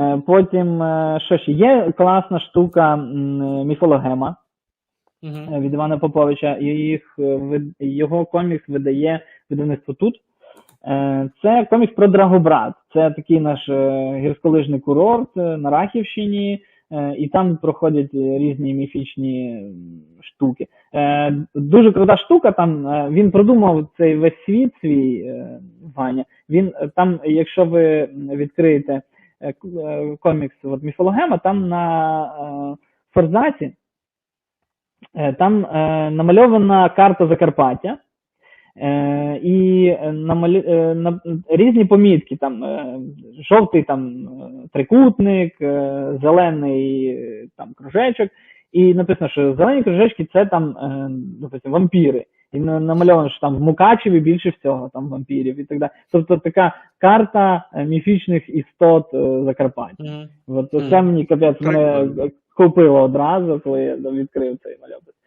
Е, Потім, е, що ще є класна штука міфологема Угу. від Івана Поповича. Їх, його комікс видає видавництво тут. Це комікс про Драгобрат. Це такий наш гірськолижний курорт на Рахівщині, і там проходять різні міфічні штуки. Дуже крута штука. Там він продумав цей весь світ свій Ваня. Він там, якщо ви відкриєте комікс от, міфологема, там на е, форзаці е, там е, намальована карта Закарпаття. Е, і е, намалі... е, на... різні помітки, там е, жовтий там е, трикутник, е, зелений е, там кружечок, і написано, що зелені кружечки це там, е, допустим, вампіри. І намальовано, що там в Мукачеві більше всього там вампірів і так далі. Тобто така карта е, міфічних істот Закарпаття. Закарпаття. Угу. От це мені капець мене купило одразу, коли я відкрив цей мальопис.